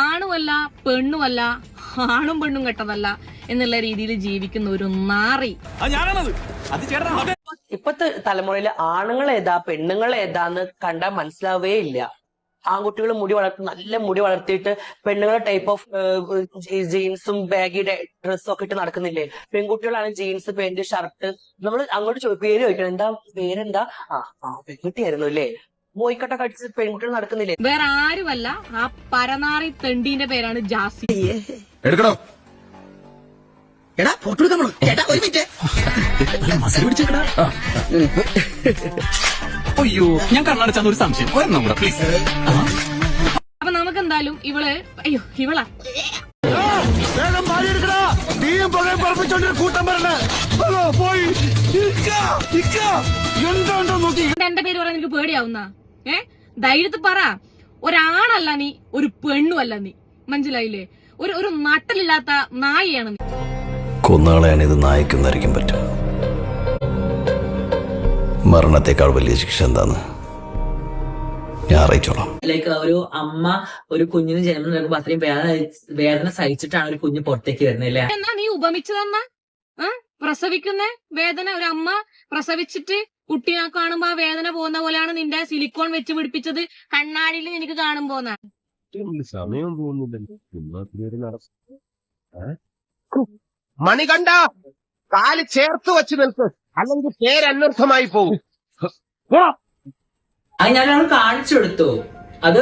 ആണുമല്ല പെണ്ണുമല്ല ആണും പെണ്ണും കെട്ടതല്ല എന്നുള്ള രീതിയിൽ ജീവിക്കുന്ന ഒരു നാറി. ഇപ്പത്തെ തലമുറയിൽ ആണുങ്ങൾ ഏതാ പെണ്ണുങ്ങൾ ഏതാന്ന് കണ്ടാൽ മനസ്സിലാവേ ഇല്ല. ആൺകുട്ടികൾ മുടി വളർത്തി നല്ല മുടി വളർത്തിയിട്ട് പെണ്ണുങ്ങളെ ടൈപ്പ് ഓഫ് ജീൻസും ബാഗി ഡ്രസ്സും ഒക്കെ ഇട്ട് നടക്കുന്നില്ലേ? പെൺകുട്ടികളാണ് ജീൻസ് പാന്റ് ഷർട്ട് നമ്മൾ അങ്ങോട്ട് പേര് ചോദിക്കണം. എന്താ പേരെന്താ? ആ ആ പെൺകുട്ടിയായിരുന്നു അല്ലേ? ബോയ്ക്കട്ട കടിച്ച് പെൺകുട്ടികൾ നടക്കുന്നില്ലേ? വേറെ ആരുമല്ല. ആ പരനാറി തെണ്ടീന്റെ പേരാണ് ജാസി. എടുക്കണോ എടാ ഫോട്ടോ. ചേട്ടാ ഒരു മിനിറ്റ് അയ്യോ ഞാൻ കണ്ണടച്ചാന്ന് ഒരു സംശയം. വരണം കൂടെ പ്ലീസ് അപ്പൊ നമുക്ക് എന്തായാലും ഇവൾ അയ്യോ ഇവളാ. എന്റെ പേര് പറയാൻ എനിക്ക് പേടിയാവുന്ന. ഏ? ധൈര്യത്തിൽ പറ. ഒരാണല്ല നീ ഒരു പെണ്ണുമല്ല നീ. മനസ്സിലായില്ലേ? ഒരു ഒരു നട്ടലില്ലാത്ത നായിയാണ് നീ. കൊന്നാളെയാണ് ഇത് നായ്ക്കുന്നതായിരിക്കും പറ്റും. മരണത്തെക്കാൾ വലിയ ശിക്ഷ എന്താന്ന് ഞാൻ അറിയിച്ചോളാം. ലൈക്ക് ഒരു അമ്മ ഒരു കുഞ്ഞിന് ജന്മം നൽകുമ്പോൾ അത്രയും വേദന വേദന സഹിച്ചിട്ടാണ് ഒരു കുഞ്ഞ് പുറത്തേക്ക് വരുന്നത് അല്ലേ? എന്നാ നീ ഉപമിച്ചതെന്ന? പ്രസവിക്കുന്ന? വേദന ഒരു അമ്മ പ്രസവിച്ചിട്ട് കുട്ടിയെ കാണുമ്പോ ആ വേദന പോകുന്ന പോലെയാണ് നിന്റെ സിലിക്കോൺ വെച്ച് പിടിപ്പിച്ചത് കണ്ണാടിയിൽ എനിക്ക് കാണുമ്പോ സമയം മണി കണ്ട? കാൽ ചേർത്ത് വെച്ച് നിൽക്ക്. അല്ലെങ്കിൽ പേര് പേരനർത്ഥമായി പോകും. അത് ഞാൻ അവൾ കാണിച്ചു കൊടുത്തു. അത്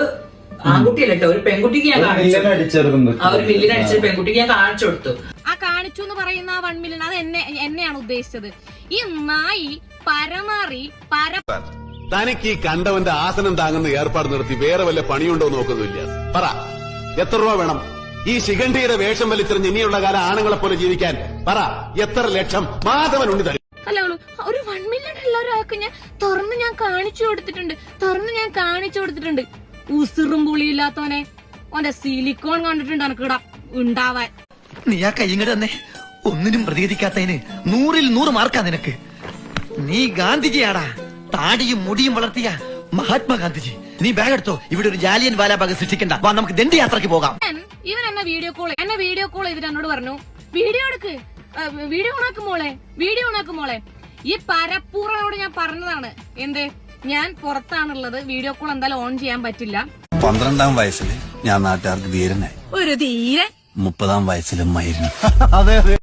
ആൺകുട്ടിയല്ല കേട്ടോ ഒരു പെൺകുട്ടിക്ക് ഞാൻ കാണിച്ചു ആ ഒരു മില്ലിന് അടിച്ചൊരു പെൺകുട്ടിക്ക് ഞാൻ കാണിച്ചു കൊടുത്തു. ആ കാണിച്ചു എന്ന് പറയുന്ന ആ വൺ മില്യൺ അത് എന്നെ എന്നെയാണ് ഉദ്ദേശിച്ചത്. ഈ നായി പരമാറി പര തനിക്ക് ഈ കണ്ടവന്റെ ആസനം താങ്ങുന്ന ഏർപ്പാട് നിർത്തി വേറെ വല്ല പണിയുണ്ടോ നോക്കുന്നില്ല. പറ എത്ര രൂപ വേണം? ഈ ശിഖണ്ഡിയുടെ വേഷം വലിച്ചെറിഞ്ഞ് ഇനിയുള്ള കാലം ആണുങ്ങളെ പോലെ ജീവിക്കാൻ പറ എത്ര ലക്ഷം? മാധവൻ ഉണ്ട് തരും. അല്ല ഒരു വൺ മില്യൺ ഉള്ള ഒരാൾക്ക് ഞാൻ തുറന്ന് ഞാൻ കാണിച്ചു കൊടുത്തിട്ടുണ്ട്. തുറന്ന് ഞാൻ കാണിച്ചു കൊടുത്തിട്ടുണ്ട്. ഉസിറും പുളിയില്ലാത്തവനെ ഓന്റെ സിലിക്കോൺ കണ്ടിട്ടുണ്ട് എനിക്കിട ഉണ്ടാവാൻ. നീ ആ കൈ ഇങ്ങോട്ട് തന്നെ. ഒന്നിനും പ്രതികരിക്കാത്തതിന് നൂറിൽ നൂറ് മാർക്കാ നിനക്ക്. നീ ഗാന്ധിജിയാടാ. താടിയും മുടിയും വളർത്തിയ മഹാത്മാഗാന്ധിജി നീ ബാഗ് എടുത്തോ? ഇവിടെ ഒരു ജാലിയൻ വാലാബാഗ് സൃഷ്ടിക്കണ്ട. വാ നമുക്ക് ദണ്ഡി യാത്രയ്ക്ക് പോകാം ഇവൻ എന്നെ വീഡിയോ കോൾ എന്നെ വീഡിയോ കോൾ ചെയ്തിട്ട് എന്നോട് പറഞ്ഞു വീഡിയോ എടുക്ക്. വീഡിയോ ഓണാക്കും മോളെ. വീഡിയോ ഓണാക്കും മോളെ. ഈ പരപ്പൂറനോട് ഞാൻ പറഞ്ഞതാണ്. എന്ത്? ഞാൻ പുറത്താണുള്ളത്. വീഡിയോ കോൾ എന്തായാലും ഓൺ ചെയ്യാൻ പറ്റില്ല. പന്ത്രണ്ടാം വയസ്സിൽ ഞാൻ നാട്ടുകാർക്ക് ധീരനായി. ഒരു ധീരൻ. മുപ്പതാം വയസ്സിലും മയിരുന്നു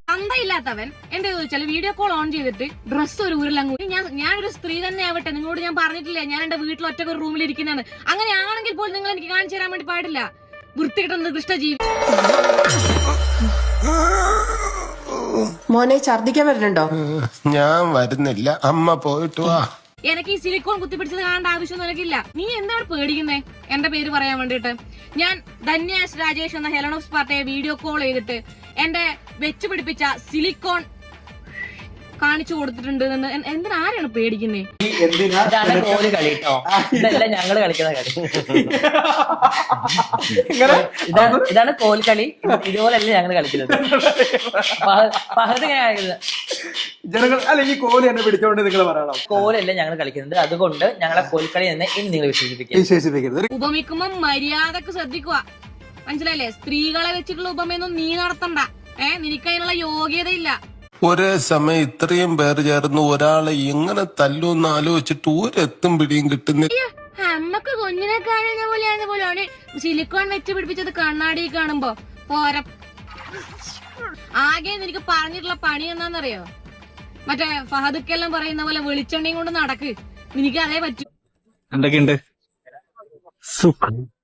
അന്തയില്ലാത്തവൻ എന്താ ചോദിച്ചാൽ വീഡിയോ കോൾ ഓൺ ചെയ്തിട്ട് ഡ്രസ്സ് ഒരു ഊരിലങ്ങ് ഞാൻ ഞാനൊരു സ്ത്രീ തന്നെ ആവട്ടെ. നിങ്ങളോട് ഞാൻ പറഞ്ഞിട്ടില്ല? ഞാൻ എന്റെ വീട്ടിൽ ഒറ്റ ഒരു റൂമിൽ ഇരിക്കുന്നതാണ് അങ്ങനെയാണെങ്കിൽ പോലും നിങ്ങൾ എനിക്ക് കാണിച്ചു തരാൻ വേണ്ടി പാടില്ല. വൃത്തികിട്ടുന്ന ജീവി മോനെ ഛർദിക്കാൻ വരുന്നുണ്ടോ? ഞാൻ വരുന്നില്ല. അമ്മ പോയിട്ട് വാ. എനിക്ക് ഈ സിലിക്കോൺ കുത്തിപ്പിടിച്ചത് കാണേണ്ട ആവശ്യമൊന്നും എനിക്കില്ല. നീ എന്താണ് പേടിക്കുന്നേ? എന്റെ പേര് പറയാൻ വേണ്ടിട്ട് ഞാൻ ധന്യാസ് രാജേഷ് എന്ന ഹെലൺ ഓഫ് പാർട്ടിയെ വീഡിയോ കോൾ ചെയ്തിട്ട് എന്റെ വെച്ചുപിടിപ്പിച്ച സിലിക്കോൺ കാണിച്ചു കൊടുത്തിട്ടുണ്ട് എന്ന് എന്തിനാ എന്തിനാരാണ് പേടിക്കുന്നേ? ഇതാണ് കോൽ കളി കേട്ടോ ഇതല്ല ഞങ്ങൾ കളിക്കുന്ന കളി. ഇതാണ് ഇതാണ് കോൽ കളി. ഇതുപോലല്ല ഞങ്ങൾ കളിക്കുന്നത്. പഹത് ഇങ്ങനെ കളിക്കുന്നത് ജനങ്ങൾ അല്ലെങ്കിൽ കോലി എന്നെ പിടിച്ചോണ്ട് നിങ്ങൾ പറയണം. കോലല്ല ഞങ്ങൾ കളിക്കുന്നത്. അതുകൊണ്ട് ഞങ്ങളെ കോൽക്കളി എന്ന് ഇനി നിങ്ങൾ വിശേഷിപ്പിക്കുക. വിശേഷിപ്പിക്കരുത്. ഉപമിക്കുമ്പോ മര്യാദയ്ക്ക് ശ്രദ്ധിക്കുക. മനസ്സിലായില്ലേ? സ്ത്രീകളെ വെച്ചിട്ടുള്ള ഉപമയൊന്നും നീ നടത്തണ്ട. ഏഹ് നിനക്ക് അതിനുള്ള യോഗ്യതയില്ല. ഒരേ സമയം ഇത്രയും പേർ ചേർന്ന് ഒരാളെ എങ്ങനെ തല്ലൂന്ന് ആലോചിച്ചിട്ട് ഒരെത്തും പിടിയും കിട്ടുന്നില്ല. അമ്മയ്ക്ക് കുഞ്ഞിനെ കാണുന്ന പോലെയാണ് പോലെ സിലിക്കോൺ വെച്ച് പിടിപ്പിച്ചത് കണ്ണാടി കാണുമ്പോ. പോര. ആകെ എനിക്ക് പറഞ്ഞിട്ടുള്ള പണി എന്താണെന്നറിയോ? മറ്റേ ഫഹദുക്കെല്ലാം പറയുന്ന പോലെ വെളിച്ചെണ്ണയും കൊണ്ട് നടക്ക്. എനിക്ക് അതേ പറ്റൂ. എന്തൊക്കെയുണ്ട്? സുഖം.